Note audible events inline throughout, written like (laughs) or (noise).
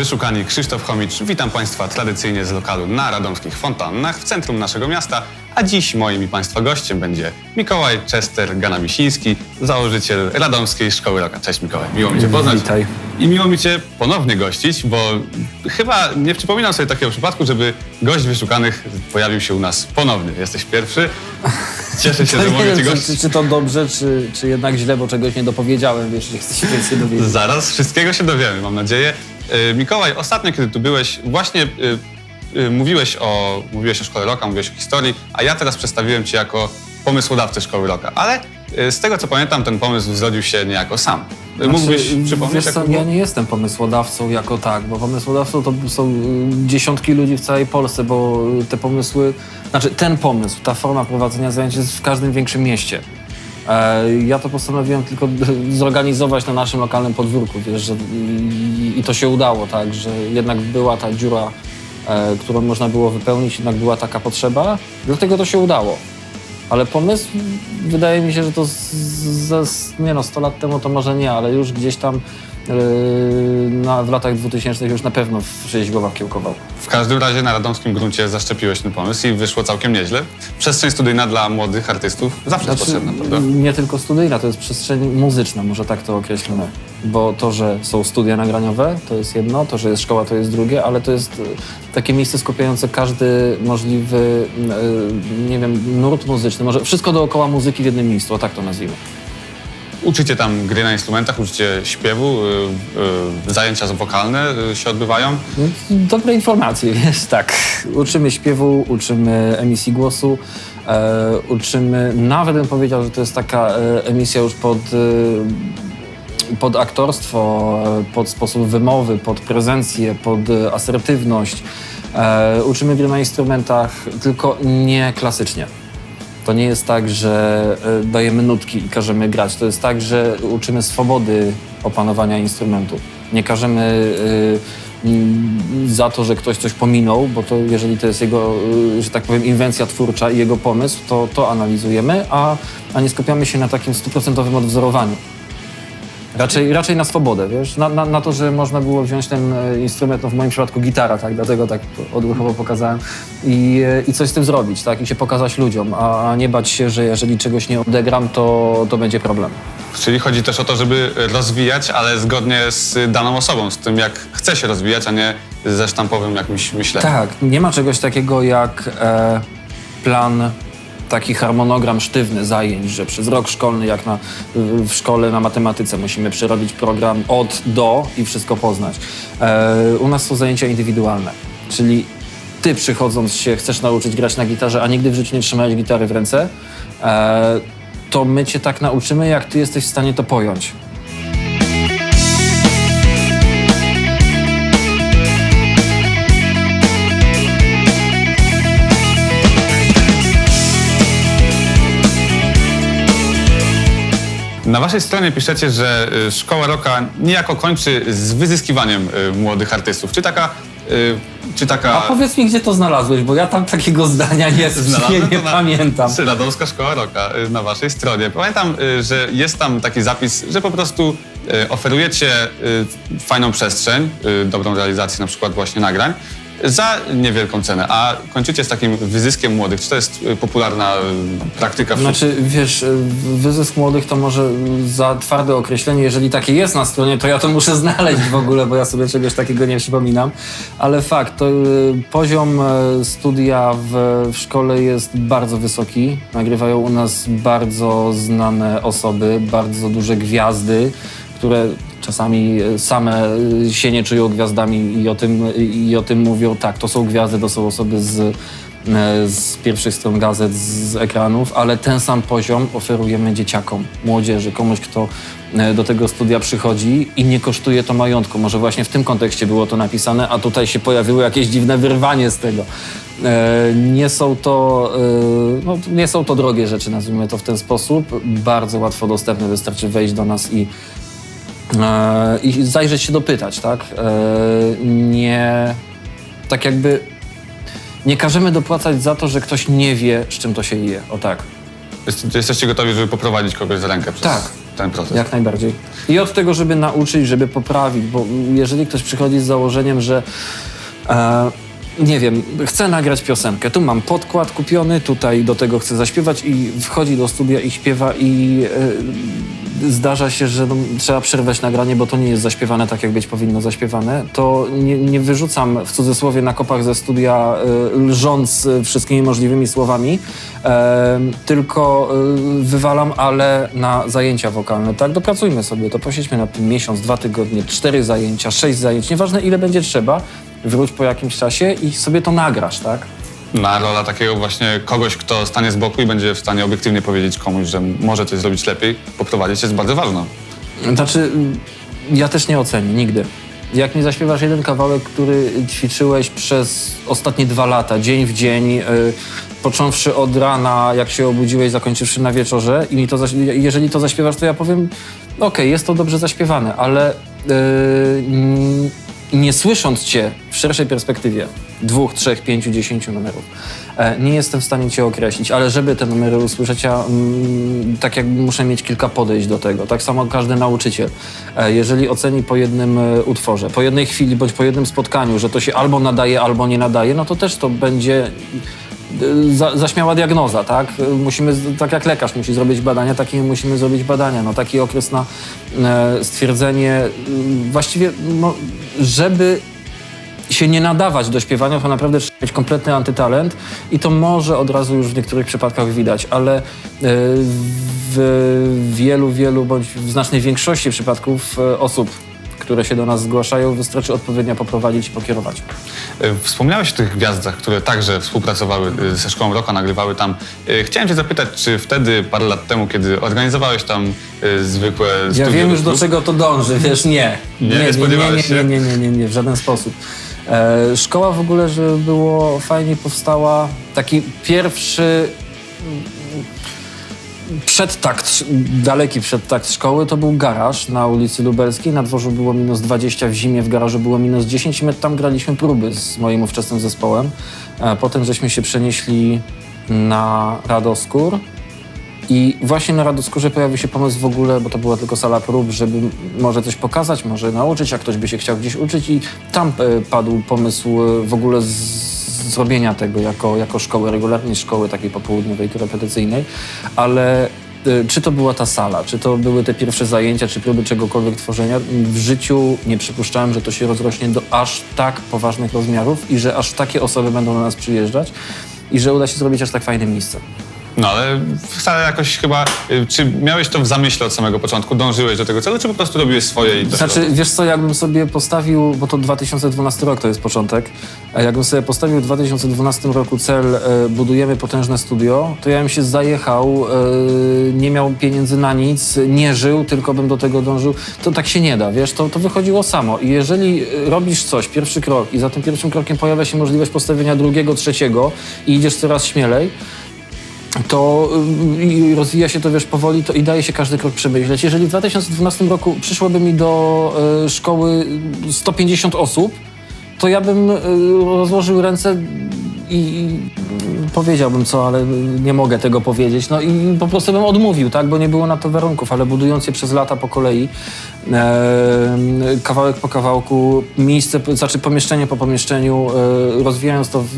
Wyszukani Krzysztof Chomicz. Witam Państwa tradycyjnie z lokalu na radomskich fontannach w centrum naszego miasta, a dziś moim i Państwa gościem będzie Mikołaj Czester Ganamisiński, założyciel Radomskiej Szkoły Roka. Cześć Mikołaj, miło mi Cię poznać. Witaj. I miło mi Cię ponownie gościć, bo chyba nie przypominam sobie takiego przypadku, żeby gość Wyszukanych pojawił się u nas ponownie. Jesteś pierwszy. Cieszę się, (laughs) że mogę Cię gościć. czy, czy to dobrze, czy, czy jednak źle, bo czegoś nie dopowiedziałem, wiesz, że chcę się więcej dowiedzieć. Zaraz wszystkiego się dowiemy, mam nadzieję. E, Mikołaj, ostatnio, kiedy tu byłeś, właśnie e, e, mówiłeś o, mówiłeś o Szkole Roka, mówiłeś o historii, a ja teraz przedstawiłem Cię jako pomysłodawcę Szkoły Roka. Ale z tego, co pamiętam, ten pomysł zrodził się niejako sam. E, Mógłbyś Znaczy, przypomnieć, wiesz jak co, było? ja nie jestem pomysłodawcą jako tak, bo pomysłodawcą to są dziesiątki ludzi w całej Polsce, bo te pomysły, znaczy ten pomysł, ta forma prowadzenia zajęć jest w każdym większym mieście. E, Ja to postanowiłem tylko (laughs) zorganizować na naszym lokalnym podwórku, wiesz, że i, i to się udało, tak, że jednak była ta dziura, e, którą można było wypełnić, jednak była taka potrzeba, dlatego to się udało. Ale pomysł, wydaje mi się, że to z, z, z, nie no, 100 lat temu to może nie, ale już gdzieś tam na, w latach 2000 już na pewno w czyjeś głowach kiełkował. W każdym razie na radomskim gruncie zaszczepiłeś ten pomysł i wyszło całkiem nieźle. Przestrzeń studyjna dla młodych artystów zawsze jest potrzebna, prawda? nie tylko studyjna, to jest przestrzeń muzyczna, może tak to określmy. Bo to, że są studia nagraniowe, to jest jedno, to, że jest szkoła, to jest drugie, ale to jest e, takie miejsce skupiające każdy możliwy, e, nie wiem, nurt muzyczny, może wszystko dookoła muzyki w jednym miejscu, o tak to nazwijmy. Uczycie tam gry na instrumentach, uczycie śpiewu, y, y, zajęcia wokalne y, się odbywają. Dobre informacje, (laughs) wiesz, tak. Uczymy śpiewu, uczymy emisji głosu, e, uczymy, nawet bym powiedział, że to jest taka e, emisja już pod, e, pod aktorstwo, pod sposób wymowy, pod prezencję, pod asertywność. Uczymy gry na instrumentach, tylko nie klasycznie. To nie jest tak, że e, dajemy nutki i każemy grać. To jest tak, że uczymy swobody opanowania instrumentu. Nie każemy y, mm, za to, że ktoś coś pominął, bo to jeżeli to jest jego, y, że tak powiem, inwencja twórcza i jego pomysł, to to analizujemy, a, a nie skupiamy się na takim stuprocentowym odwzorowaniu. Raczej, raczej na swobodę, wiesz? Na, na, na to, że można było wziąć ten e, instrument, no w moim przypadku gitara, tak? Dlatego tak odruchowo pokazałem i, e, i coś z tym zrobić, tak? I się pokazać ludziom, a, a nie bać się, że jeżeli czegoś nie odegram, to, to będzie problem. Czyli chodzi też o to, żeby rozwijać, ale zgodnie z daną osobą, z tym jak chce się rozwijać, a nie ze sztampowym jakimś myśleniem. Tak, nie ma czegoś takiego jak e, plan, taki harmonogram sztywny zajęć, że przez rok szkolny, jak na, w szkole na matematyce, musimy przerobić program od do i wszystko poznać. E, u nas są zajęcia indywidualne, czyli ty przychodząc się chcesz nauczyć grać na gitarze, a nigdy w życiu nie trzymałeś gitary w ręce, e, to my cię tak nauczymy, jak ty jesteś w stanie to pojąć. Na waszej stronie piszecie, że y, Szkoła Roka niejako kończy z wyzyskiwaniem y, młodych artystów. Czy taka... y, Czy taka... A powiedz mi, gdzie to znalazłeś, bo ja tam takiego zdania nie, (laughs) nie, nie na- pamiętam. Czy Radomska Szkoła Roka na waszej stronie. Pamiętam, że jest tam taki zapis, że po prostu oferujecie fajną przestrzeń, dobrą realizację na przykład właśnie nagrań, za niewielką cenę, a kończycie z takim wyzyskiem młodych. Czy to jest y, popularna y, praktyka wśród Znaczy, wiesz, wyzysk młodych to może za twarde określenie, jeżeli takie jest na stronie, to ja to muszę (laughs) znaleźć w ogóle, bo ja sobie czegoś takiego nie przypominam. Ale fakt, to y, poziom y, studia w, w szkole jest bardzo wysoki. Nagrywają u nas bardzo znane osoby, bardzo duże gwiazdy, które czasami y, same y, się nie czują gwiazdami i o tym, i o tym mówią. Tak, to są gwiazdy, to są osoby z e, z pierwszych stron gazet, z ekranów, ale ten sam poziom oferujemy dzieciakom, młodzieży, komuś, kto e, do tego studia przychodzi i nie kosztuje to majątku. Może właśnie w tym kontekście było to napisane, a tutaj się pojawiło jakieś dziwne wyrwanie z tego. E, Nie są to, e, no, nie są to drogie rzeczy, nazwijmy to w ten sposób. Bardzo łatwo dostępne, wystarczy wejść do nas i E, i zajrzeć się dopytać, tak? E, Nie, tak jakby nie każemy dopłacać za to, że ktoś nie wie, z czym to się je. O tak. Jest, jesteście gotowi, żeby poprowadzić kogoś za rękę przez Tak, ten proces. Jak najbardziej. I od tego, żeby nauczyć, żeby poprawić, bo jeżeli ktoś przychodzi z założeniem, że e, nie wiem, chcę nagrać piosenkę, tu mam podkład kupiony, tutaj do tego chcę zaśpiewać i wchodzi do studia i śpiewa i e, zdarza się, że no, trzeba przerwać nagranie, bo to nie jest zaśpiewane tak, jak być powinno zaśpiewane, to nie, nie wyrzucam w cudzysłowie na kopach ze studia e, lżąc e, wszystkimi możliwymi słowami, tylko wywalam, ale na zajęcia wokalne, tak? Dopracujmy sobie to, posiedźmy na tym miesiąc, dwa tygodnie, cztery zajęcia, sześć zajęć, nieważne ile będzie trzeba, wróć po jakimś czasie i sobie to nagrasz, tak? No, a rola takiego właśnie kogoś, kto stanie z boku i będzie w stanie obiektywnie powiedzieć komuś, że może coś zrobić lepiej, poprowadzić jest bardzo ważna. Znaczy, mm, ja też nie ocenię, nigdy. Jak mi zaśpiewasz jeden kawałek, który ćwiczyłeś przez ostatnie dwa lata, dzień w dzień, yy, począwszy od rana, jak się obudziłeś, zakończywszy na wieczorze i mi to jeżeli to zaśpiewasz, to ja powiem, okej, jest to dobrze zaśpiewane, ale yy, nie słysząc cię w szerszej perspektywie, dwóch, trzech, pięciu, dziesięciu numerów, e, nie jestem w stanie cię określić, ale żeby te numery usłyszeć, ja mm, tak jak muszę mieć kilka podejść do tego. Tak samo każdy nauczyciel. E, Jeżeli oceni po jednym e, utworze, po jednej chwili bądź po jednym spotkaniu, że to się albo nadaje, albo nie nadaje, no to też to będzie za, zaśmiała diagnoza, tak? Musimy, tak jak lekarz musi zrobić badania, tak i my musimy zrobić badania. No, taki okres na e, stwierdzenie, mm, właściwie, no, żeby się nie nadawać do śpiewania, to naprawdę trzeba mieć kompletny antytalent i to może od razu już w niektórych przypadkach widać, ale e, w wielu, wielu bądź w znacznej większości przypadków e, osób, które się do nas zgłaszają, wystarczy odpowiednio poprowadzić i pokierować. E, Wspomniałeś o tych gwiazdach, które także współpracowały e, ze Szkołą Roka, nagrywały tam. E, Chciałem cię zapytać, czy wtedy, parę lat temu, kiedy organizowałeś tam zwykłe Ja wiem już do czego to dąży, wiesz, nie. Nie, nie nie, nie, spodziewałeś nie, nie, nie, nie, nie, nie, w żaden sposób. Szkoła w ogóle, żeby było fajnie powstała, taki pierwszy przedtakt, daleki przedtakt szkoły to był garaż na ulicy Lubelskiej. Na dworzu było minus 20, w zimie w garażu było minus 10 i my tam graliśmy próby z moim ówczesnym zespołem. E, Potem żeśmy się przenieśli na Radoskór. I właśnie na Radoskórze pojawił się pomysł w ogóle, bo to była tylko sala prób, żeby może coś pokazać, może nauczyć, jak ktoś by się chciał gdzieś uczyć i tam e, padł pomysł e, w ogóle z, zrobienia tego jako, jako szkoły, regularnej szkoły takiej popołudniowej, korepetycyjnej, ale e, czy to była ta sala, czy to były te pierwsze zajęcia, czy próby czegokolwiek tworzenia, w życiu nie przypuszczałem, że to się rozrośnie do aż tak poważnych rozmiarów i że aż takie osoby będą do nas przyjeżdżać i że uda się zrobić aż tak fajne miejsce. No ale wcale jakoś chyba, e, czy miałeś to w zamyśle od samego początku, dążyłeś do tego celu, czy po prostu robiłeś swoje i to Znaczy, wiesz co, jakbym sobie postawił, bo to 2012 rok to jest początek, jakbym sobie postawił w 2012 roku cel, e, budujemy potężne studio, to ja bym się zajechał, e, nie miał pieniędzy na nic, nie żył, tylko bym do tego dążył. To tak się nie da, wiesz, to, to wychodziło samo. I jeżeli robisz coś, pierwszy krok i za tym pierwszym krokiem pojawia się możliwość postawienia drugiego, trzeciego i idziesz coraz śmielej, to y, rozwija się to, wiesz, powoli, to i daje się każdy krok przemyśleć. Jeżeli w 2012 roku przyszłoby mi do y, szkoły 150 osób, to ja bym y, rozłożył ręce i powiedziałbym co, ale nie mogę tego powiedzieć. No i po prostu bym odmówił, tak, bo nie było na to warunków, ale budując je przez lata po kolei, e, kawałek po kawałku, miejsce, znaczy pomieszczenie po pomieszczeniu, e, rozwijając to w,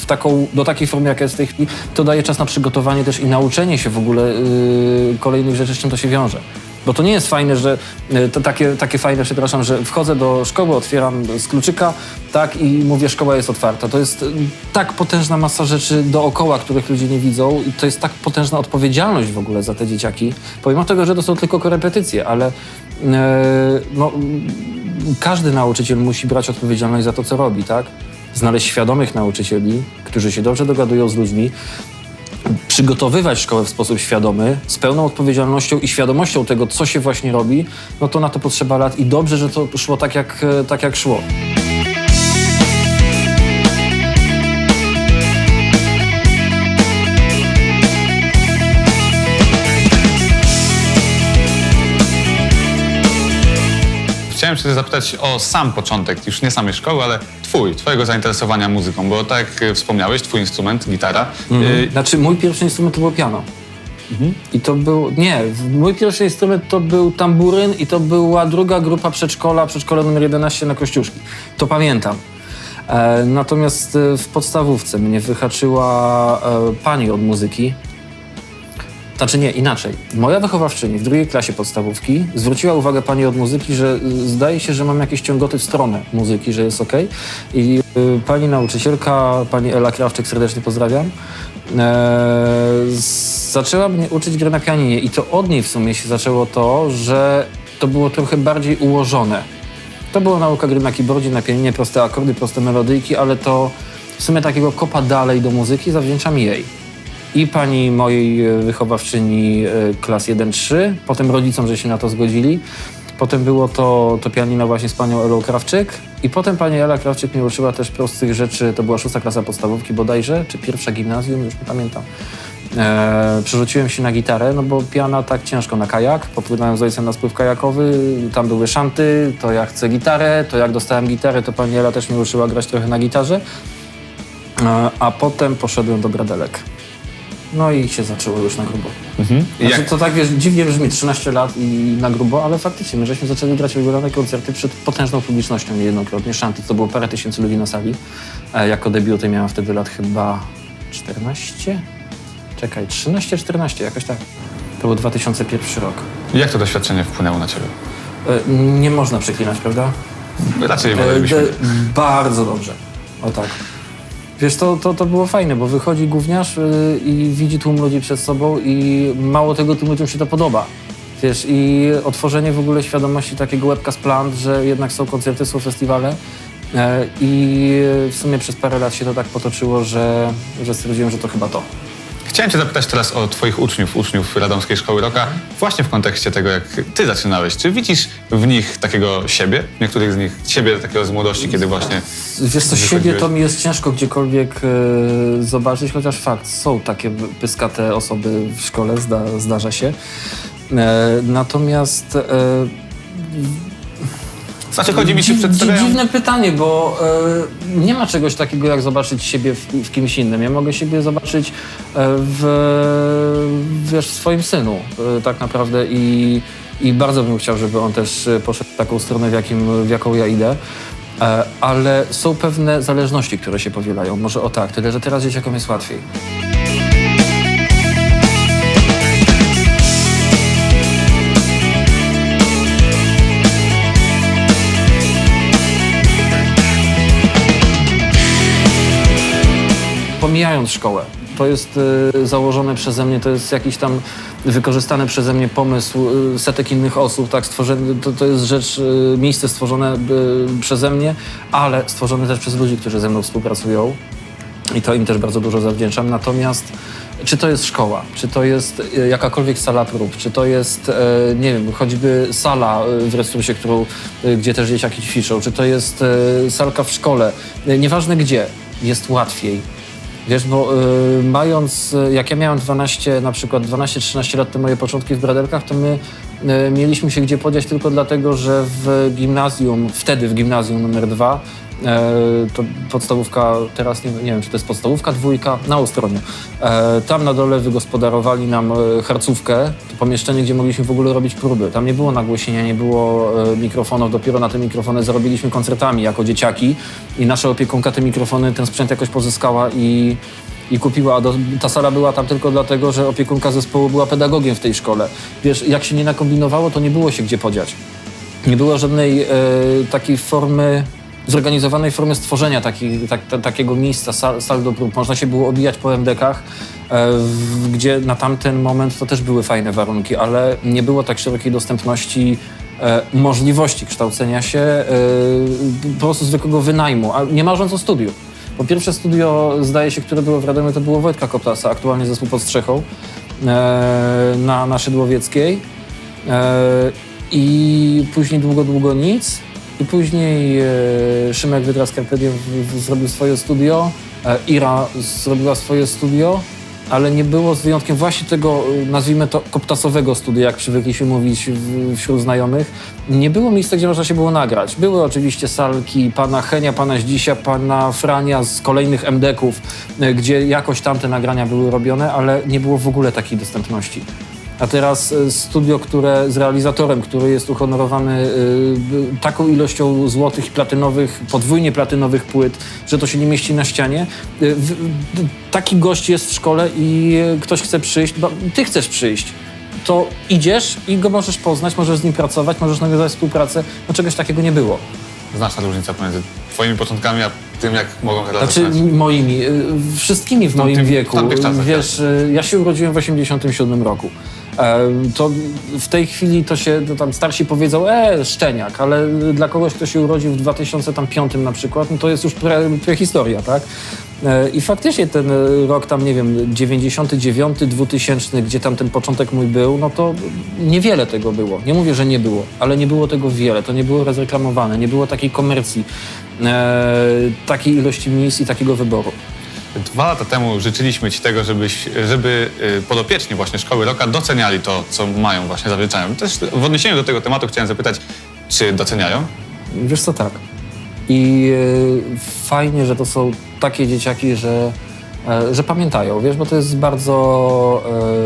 w taką, do takiej formy, jaka jest w tej chwili, to daje czas na przygotowanie też i nauczenie się w ogóle e, kolejnych rzeczy, z czym to się wiąże. Bo to nie jest fajne, że e, to takie, takie fajne, przepraszam, że wchodzę do szkoły, otwieram z kluczyka, tak, i mówię, szkoła jest otwarta. To jest e, tak potężna masa rzeczy dookoła, których ludzie nie widzą i to jest tak potężna odpowiedzialność w ogóle za te dzieciaki. Pomimo tego, że to są tylko korepetycje, ale e, no, każdy nauczyciel musi brać odpowiedzialność za to, co robi, tak? Znaleźć świadomych nauczycieli, którzy się dobrze dogadują z ludźmi, przygotowywać szkołę w sposób świadomy, z pełną odpowiedzialnością i świadomością tego, co się właśnie robi, no to na to potrzeba lat i dobrze, że to szło tak, jak, e, tak jak szło. Chciałem cię zapytać o sam początek, już nie samej szkoły, ale twój, twojego zainteresowania muzyką, bo tak jak e, wspomniałeś, twój instrument, gitara, e, Znaczy, mój pierwszy instrument to było piano. I to był, nie, mój pierwszy instrument to był tamburyn i to była druga grupa przedszkola, przedszkole numer 11 na Kościuszki. To pamiętam. E, natomiast e, w podstawówce mnie wyhaczyła e, pani od muzyki. Znaczy nie, inaczej. Moja wychowawczyni w drugiej klasie podstawówki zwróciła uwagę pani od muzyki, że y, zdaje się, że mam jakieś ciągoty w stronę muzyki, że jest ok. I y, pani nauczycielka, pani Ela Krawczyk, serdecznie pozdrawiam, e, zaczęła mnie uczyć gry na pianinie. I to od niej w sumie się zaczęło to, że to było trochę bardziej ułożone. To była nauka gry na keyboardzie, na pianinie, proste akordy, proste melodyjki, ale to w sumie takiego kopa dalej do muzyki zawdzięczam jej i pani mojej e, wychowawczyni e, klas 1-3, potem rodzicom, że się na to zgodzili. Potem było to, to pianino właśnie z panią Elą Krawczyk i potem pani Ela Krawczyk mnie uczyła też prostych rzeczy, to była szósta klasa podstawówki bodajże, czy pierwsza gimnazjum, już nie pamiętam. E, przerzuciłem się na gitarę, no bo piana tak ciężko na kajak. Popłynąłem z ojcem na spływ kajakowy, tam były szanty, to ja chcę gitarę, to jak dostałem gitarę, to pani Ela też mnie uczyła grać trochę na gitarze. E, a potem poszedłem do bradelek. No i się zaczęło już na grubo. I Znaczy, jak, to tak wiesz, dziwnie brzmi, 13 lat i na grubo, ale faktycznie, my żeśmy zaczęli grać regularne koncerty przed potężną publicznością niejednokrotnie. Szanty to było parę tysięcy ludzi na sali. E, jako debiuty miałem wtedy lat chyba 14? Czekaj, 13-14, jakoś tak. To był 2001 rok. jak to doświadczenie wpłynęło na ciebie? E, nie można przeklinać, prawda? Raczej E, wolelibyśmy. de- bardzo dobrze. O tak. Wiesz, to, to, to było fajne, bo wychodzi gówniarz y, i widzi tłum ludzi przed sobą i mało tego tym ludziom się to podoba. Wiesz, i otworzenie w ogóle świadomości takiego łebka z plant, że jednak są koncerty, są festiwale. E, I w sumie przez parę lat się to tak potoczyło, że, że stwierdziłem, że to chyba to. Chciałem cię zapytać teraz o twoich uczniów, uczniów Radomskiej Szkoły Roka, właśnie w kontekście tego, jak ty zaczynałeś. Czy widzisz w nich takiego siebie, niektórych z nich siebie takiego z młodości, kiedy właśnie... Wiesz co, siebie to mi jest ciężko gdziekolwiek e, zobaczyć, chociaż fakt, są takie pyskate osoby w szkole, zda, zdarza się. E, natomiast e, Znaczy chodzi mi, dzi- przedstawiają... dziwne pytanie, bo e, nie ma czegoś takiego, jak zobaczyć siebie w, w kimś innym. Ja mogę siebie zobaczyć e, w, wiesz, w swoim synu e, tak naprawdę i, i bardzo bym chciał, żeby on też poszedł w taką stronę, w, jakim, w jaką ja idę. Ale są pewne zależności, które się powielają. Może o tak, tyle że teraz dzieciakom jest łatwiej. Pomijając szkołę. To jest y, założone przeze mnie, to jest jakiś tam wykorzystany przeze mnie pomysł y, setek innych osób, tak, stworzony, to, to jest rzecz, y, miejsce stworzone y, przeze mnie, ale stworzone też przez ludzi, którzy ze mną współpracują i to im też bardzo dużo zawdzięczam. Natomiast czy to jest szkoła, czy to jest e, jakakolwiek sala prób, czy to jest, e, nie wiem, choćby sala w Restrusie, którą, gdzie też dzieciaki ćwiczą, czy to jest salka w szkole, nieważne gdzie, jest łatwiej. Wiesz, bo e, mając, e, jak ja miałem 12, na przykład 12-13 lat, te moje początki w Bradelkach, to my e, mieliśmy się gdzie podziać tylko dlatego, że w gimnazjum, wtedy w gimnazjum numer 2, E, to podstawówka, teraz nie, nie wiem, czy to jest podstawówka, dwójka, na Ostronie. E, tam na dole wygospodarowali nam e, harcówkę, to pomieszczenie, gdzie mogliśmy w ogóle robić próby. Tam nie było nagłośnienia, nie było e, mikrofonów, dopiero na te mikrofony zarobiliśmy koncertami jako dzieciaki i nasza opiekunka te mikrofony, ten sprzęt jakoś pozyskała i, i kupiła. Do, ta sala była tam tylko dlatego, że opiekunka zespołu była pedagogiem w tej szkole. Wiesz, jak się nie nakombinowało, to nie było się gdzie podziać nie było żadnej e, takiej formy, zorganizowanej formy stworzenia taki, tak, ta, takiego miejsca, sal, sal do prób. Można się było obijać po MDK-ach, e, gdzie na tamten moment to też były fajne warunki, ale nie było tak szerokiej dostępności e, możliwości kształcenia się e, po prostu zwykłego wynajmu, a nie marząc o studiu. Po pierwsze studio, zdaje się, które było w Radomiu, to było Wojtka Koptasa, aktualnie zespół pod strzechą e, na, na Szydłowieckiej. E, I później długo, długo nic. I później e, Szymek Wydra zrobił swoje studio, e, Ira zrobiła swoje studio, ale nie było z wyjątkiem właśnie tego, y, nazwijmy to, koptasowego studia, jak przywykliśmy mówić wśród znajomych, nie było miejsca, gdzie można się było nagrać. Były oczywiście salki pana Henia, pana Zdzisia, pana Frania z kolejnych MDK-ów, gdzie jakoś tam te nagrania były robione, ale nie było w ogóle takiej dostępności. A teraz y, studio, które z realizatorem, który jest uhonorowany y, taką ilością złotych i platynowych, podwójnie platynowych płyt, że to się nie mieści na ścianie. W- w- taki gość jest w szkole i ktoś chce przyjść, bo ty chcesz przyjść. To idziesz i go możesz poznać, możesz z nim pracować, możesz nawiązać współpracę. No czegoś takiego nie było. Znaczna różnica pomiędzy twoimi początkami, a tym, jak mogą teraz Znaczy zaczynać. moimi, wszystkimi w moim w wieku. czasach, Wiesz, y, ja się urodziłem w 87 roku. To w tej chwili to się to tam starsi powiedzą, e, szczeniak, ale dla kogoś, kto się urodził w 2005 na przykład, no to jest już pre, prehistoria, tak? E, I faktycznie ten e, rok tam, nie wiem, 99, 2000, gdzie tam ten początek mój był, no to niewiele tego było. Nie mówię, że nie było, ale nie było tego wiele. To nie było rozreklamowane, nie było takiej komercji, e, takiej ilości miejsc i takiego wyboru. Dwa lata temu życzyliśmy Ci tego, żebyś, żeby y, podopieczni właśnie Szkoły Roka doceniali to, co mają, właśnie zawdzięczają. Też w odniesieniu do tego tematu chciałem zapytać, czy doceniają? Wiesz co, tak. I e, fajnie, że to są takie dzieciaki, że, że pamiętają, wiesz, bo to jest bardzo,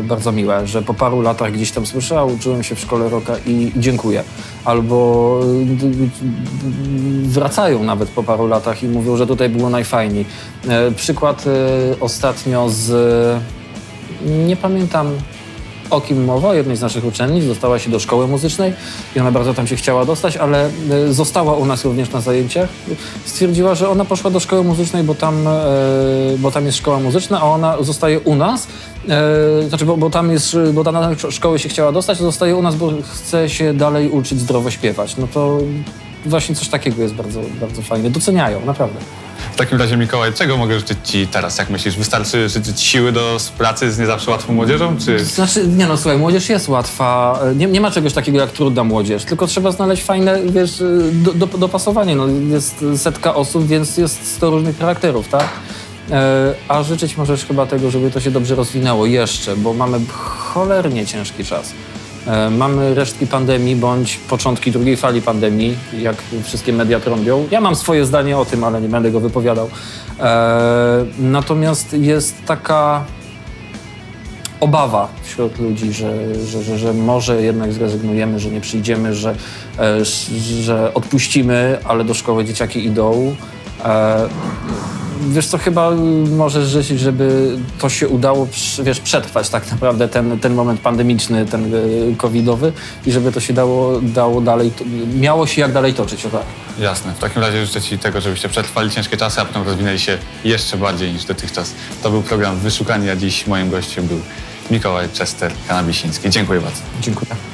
e, bardzo miłe, że po paru latach gdzieś tam słyszę, uczyłem się w szkole roka i dziękuję. Albo e, wracają nawet po paru latach i mówią, że tutaj było najfajniej. E, Przykład e, ostatnio z, nie pamiętam o kim mowa, jednej z naszych uczennic, dostała się do szkoły muzycznej i ona bardzo tam się chciała dostać, ale e, została u nas również na zajęciach. Stwierdziła, że ona poszła do szkoły muzycznej, bo tam, e, bo tam jest szkoła muzyczna, a ona zostaje u nas. E, Znaczy, bo, bo tam jest, bo na szkoły się chciała dostać, zostaje u nas, bo chce się dalej uczyć zdrowo śpiewać. No to właśnie coś takiego jest bardzo, bardzo fajne. Doceniają, naprawdę. Takim razie, Mikołaj, czego mogę życzyć Ci teraz, jak myślisz? Wystarczy życzyć siły do pracy z nie zawsze łatwą młodzieżą, czy... Znaczy, nie no, słuchaj, młodzież jest łatwa. Nie, nie ma czegoś takiego jak trudna młodzież, tylko trzeba znaleźć fajne, wiesz, do, do, dopasowanie. No, jest setka osób, więc jest 100 różnych charakterów, tak? E, a życzyć możesz chyba tego, żeby to się dobrze rozwinęło jeszcze, bo mamy cholernie ciężki czas. E, Mamy resztki pandemii bądź początki drugiej fali pandemii, jak wszystkie media trąbią. Ja mam swoje zdanie o tym, ale nie będę go wypowiadał. E, natomiast jest taka obawa wśród ludzi, że, że, że, że może jednak zrezygnujemy, że nie przyjdziemy, że, e, że odpuścimy, ale do szkoły dzieciaki idą. Wiesz co, chyba możesz życzyć, żeby to się udało wiesz, przetrwać tak naprawdę ten, ten moment pandemiczny, ten e, covidowy i żeby to się dało, dało dalej, miało się jak dalej toczyć, o tak. Jasne. W takim razie życzę Ci tego, żebyście przetrwali ciężkie czasy, a potem rozwinęli się jeszcze bardziej niż dotychczas. To był program Wyszukani, a dziś moim gościem był Mikołaj Czester Kanabisiński. Dziękuję bardzo. Dziękuję.